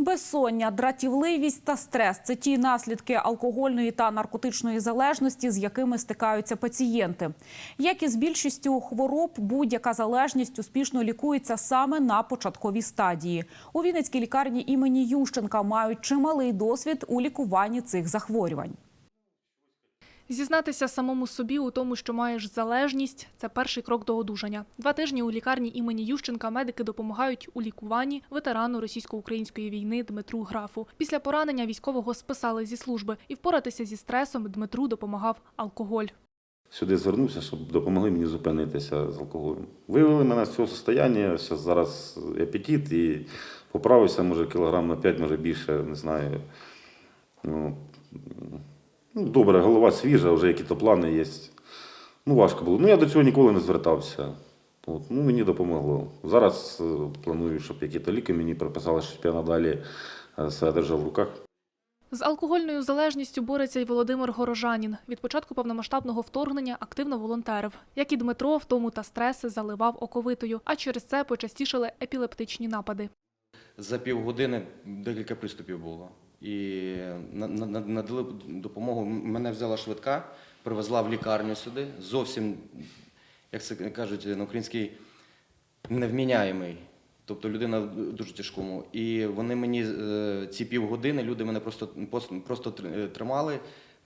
Безсоння, дратівливість та стрес це ті наслідки алкогольної та наркотичної залежності, з якими стикаються пацієнти. Як і з більшістю хвороб, будь-яка залежність успішно лікується саме на початковій стадії. У Вінницькій лікарні імені Ющенка мають чималий досвід у лікуванні цих захворювань. Зізнатися самому собі у тому, що маєш залежність це перший крок до одужання. Два тижні у лікарні імені Ющенка медики допомагають у лікуванні ветерану російсько-української війни Дмитру Графу. Після поранення військового списали зі служби, і впоратися зі стресом Дмитру допомагав алкоголь. Сюди звернувся, щоб допомогли мені зупинитися з алкоголем. Вивели мене з цього состояння, зараз апетит і поправився, може, кілограм на 5, може більше, не знаю. Ну, ну, добре, голова свіжа, вже які-то плани є. Ну, важко було. Ну, я до цього ніколи не звертався. От, ну, мені допомогло. Зараз е, планую, щоб які-то ліки мені приписали, щоб я надалі е, себе держав в руках. З алкогольною залежністю бореться й Володимир Горожанін. Від початку повномасштабного вторгнення активно волонтерив. Як і Дмитро, втому та стреси заливав оковитою, а через це почастішали епілептичні напади. За півгодини декілька приступів було. І на- на- на- надали допомогу. Мене взяла швидка, привезла в лікарню сюди. Зовсім, як це кажуть на українській, невміняємий. Тобто людина в дуже тяжкому. І вони мені е, ці півгодини, люди мене просто, просто тримали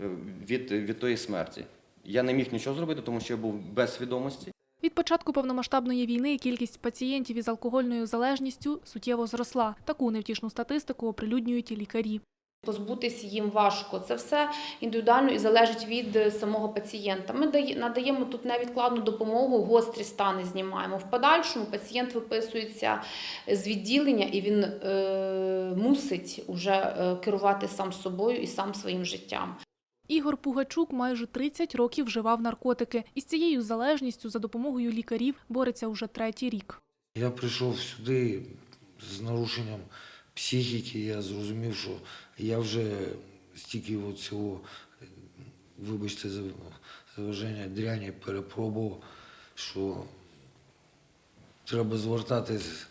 е, від, від тої смерті. Я не міг нічого зробити, тому що я був без свідомості. Початку повномасштабної війни кількість пацієнтів із алкогольною залежністю суттєво зросла. Таку невтішну статистику оприлюднюють і лікарі. Позбутися їм важко. Це все індивідуально і залежить від е, самого пацієнта. Ми надаємо тут невідкладну допомогу, гострі стани знімаємо. В подальшому пацієнт виписується з відділення і він е, мусить уже е, керувати сам собою і сам своїм життям. Ігор Пугачук майже 30 років вживав наркотики. І з цією залежністю за допомогою лікарів бореться уже третій рік. Я прийшов сюди з нарушенням психіки, я зрозумів, що я вже стільки цього, вибачте за вважання, дряні перепробував, що треба звертатись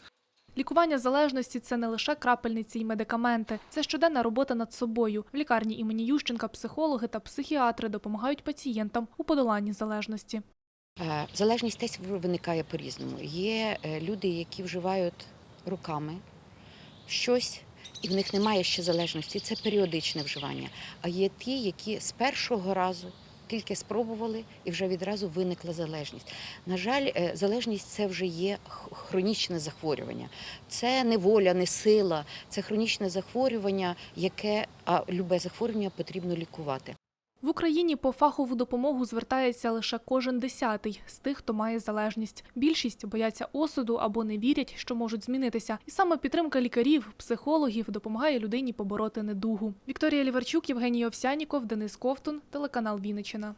Лікування залежності це не лише крапельниці й медикаменти, це щоденна робота над собою. В лікарні імені Ющенка психологи та психіатри допомагають пацієнтам у подоланні залежності. Е, Залежність теж виникає по-різному. Є е, люди, які вживають руками щось, і в них немає ще залежності. Це періодичне вживання. А є ті, які з першого разу тільки спробували і вже відразу виникла залежність. На жаль, е, залежність це вже є хронічне захворювання. Це не воля, не сила, це хронічне захворювання, яке а любе захворювання потрібно лікувати. В Україні по фахову допомогу звертається лише кожен десятий з тих, хто має залежність. Більшість бояться осуду або не вірять, що можуть змінитися. І саме підтримка лікарів, психологів допомагає людині побороти недугу. Вікторія Ліверчук, Євгеній Овсяніков, Денис Ковтун, телеканал Вінниччина.